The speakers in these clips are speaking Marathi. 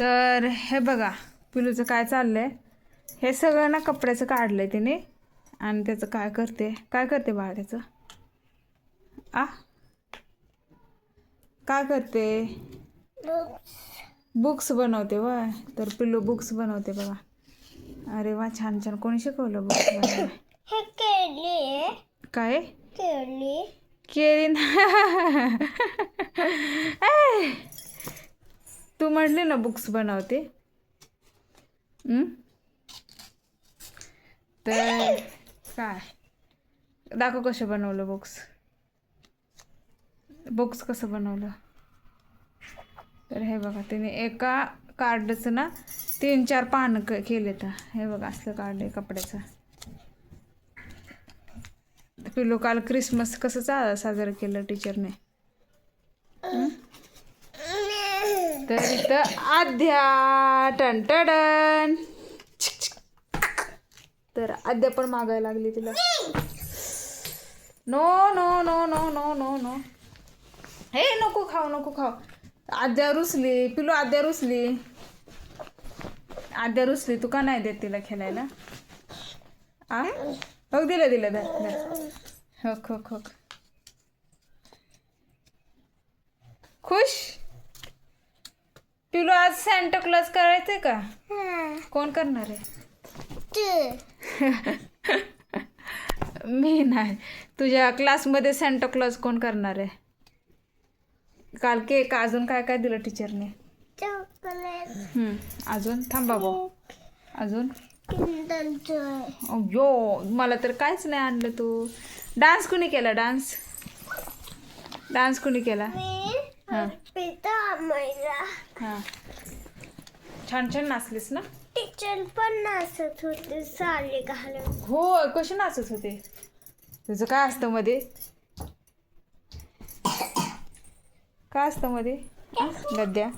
तर हे बघा पिलूचं काय चाललंय? हे सगळं ना कपड्याचं काढलंय तिने. आणि त्याचं काय करते? काय करते बाळा त्याचं? आ? काय करते? बुक्स बनवते व तर पिल्लू बुक्स बनवते बघा. अरे वा छान छान. कोणी शिकवलं बुक्स बनवायला? हे केली. काय? केली. केली ना. तू म्हणले ना बुक्स बनवते. तर काय? दाखव कसं बनवलं बुक्स. बुक्स कसं बनवलं? तर हे बघा तिने एका कार्डचं ना तीन चार पानं क केले तर हे बघा असलं कार्ड आहे कपड्याचं. पिलो काल क्रिसमस कसं चा साजरं केलं टीचरने? तर इथं आद्या टन तर आद्या पण मागायला लागली तिला. No no no no no no no. हे नको खाऊ नको खाऊ. आद्या रुसली पिलू आद्या रुसली. आद्या रुसली तू का नाही देत तिला खेळायला? आ? हो दिलं दिलं दा हो हो हक. खुश? पिलू आज सॅन्टा क्लॉज करायचंय का? कोण करणार आहे? मी नाही. तुझ्या क्लासमध्ये सॅन्टा क्लॉज कोण करणार आहे? काल केक अजून काय काय दिलं टीचरने अजून? थांबा भाऊ अजून? यो मला तर काहीच नाही आणलं तू. डान्स कुणी केला? डान्स डान्स कुणी केला? हां. पिता हां. छान छान नाचलीस ना? टीचर पण नाचत होते साडी घालून. हो कशी नाचत होते? तुझं काय असतं मध्ये? काय असतं मध्ये? गद्या?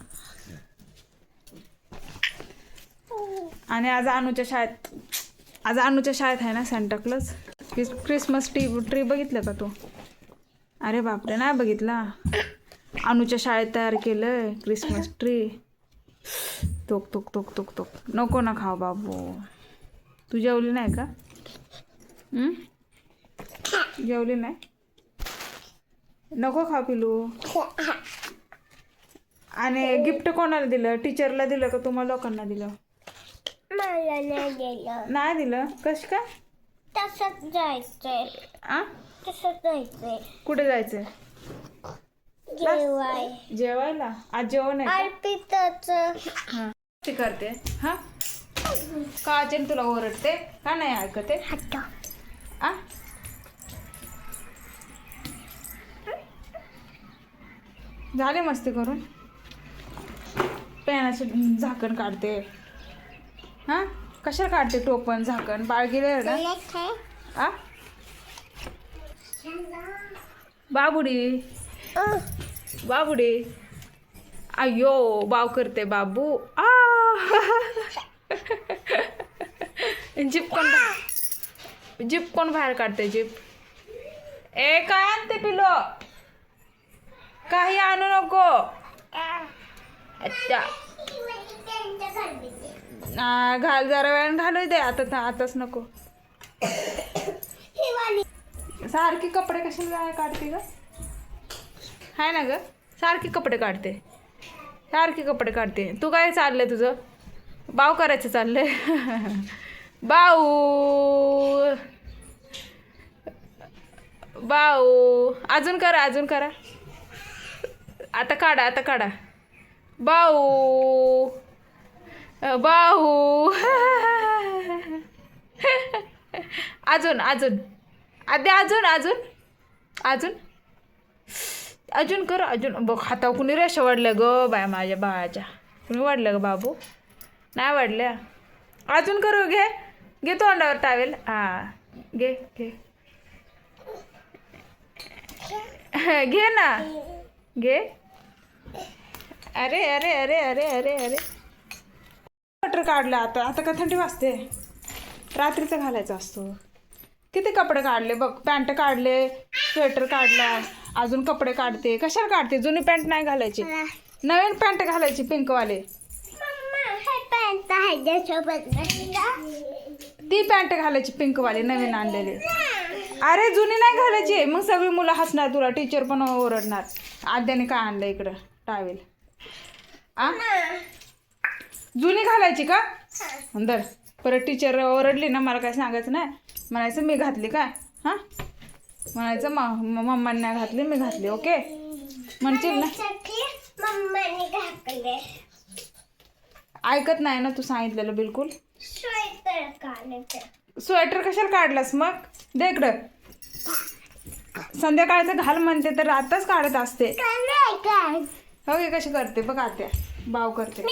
आणि आज अनुच्या शाळेत आज अनुच्या शाळेत आहे ना सॅन्टाक्लॉज क्रिसमस ट्री ट्री बघितलं का तू? अरे बापरे नाही बघितला. अनुच्या शाळेत तयार केलंय क्रिसमस ट्री तोक तोक तोक तोक तोक. नको ना खाऊ बाबू. तू जेवली नाही का? हं? जेवली नाही? नको खा पिलू. आणि गिफ्ट कोणाला दिलं? टीचरला दिलं का तुम्हाला लोकांना दिलं? मला नाही दिलं. कश काय? तसंच जायचंय. तसंच जायचंय. कुठे जायचंय? जेवाय. जेवायला? आज जेवण आहे का? हां. ती करते. हां? का अजून तुला ओरडते? का नाही ऐकते? आ? झाले मस्ती करून. पेनाचं झाकण काढते. हां? कशाला काढते टोपण झाकण? बाळ गेले ना? आ? बाबुडी. बाबुडे. अयो बाव करते बाबू. आ. जीप कोण बाहेर- जीप कोण बाहेर काढते जीप? ए काय आणते पिलो काही आणू नको. अच्छा घाल जरा वेळ घालू दे. आता आताच नको. सारखे कपडे कशाला काढते ग? आहे ना ग? सारखे कपडे काढते. सारखे कपडे काढते. तू काय चाललंय तुझं? बाव करायचं चाललंय. बाऊ. बाऊ. अजून करा अजून करा. आता काढा आता काढा. बाऊ. बाऊ. अजून अजून. अद्या अजून अजून. अजून. अजून कर अजून. बघ हातावर कुणी रेषा वाढल्या ग बाय माझ्या बाळाच्या. कुणी वाढल्या ग बाबू? नाही वाढल्या. अजून करू घे. घे तोंडावर टावेल हा घे घे. घे ना. घे. अरे अरे अरे अरे अरे अरे. स्वेटर काढलं आता. आता का थंडी वाजते? रात्रीचं घालायचं असतो. किती कपडे काढले? बघ पॅन्ट काढले स्वेटर काढला. अजून कपडे काढते. कशाला काढते? जुनी पॅन्ट नाही घालायची. नवीन पॅन्ट घालायची पिंकवाले ती पॅन्ट घालायची पिंकवाली नवीन आणलेली. अरे जुनी नाही घालायची. मग सगळी मुलं हसणार तुला. टीचर पण ओरडणार. आद्याने काय आणलं इकडं? टावेल आ? जुनी घालायची का? दर. परत टीचर ओरडली ना मला काय सांगायचं नाही? म्हणायचं मी घातली काय? हां? म्हणायचं मम्माने घातली मी घातली ओके? म्हणशील ना? ऐकत नाही ना तू सांगितलेलं बिलकुल? स्वेटर कशाला काढलास मग? दे इकडं. संध्याकाळचं घाल म्हणते तर आताच काढत असते. हो कशी करते? बघ आत्या. बाव करते.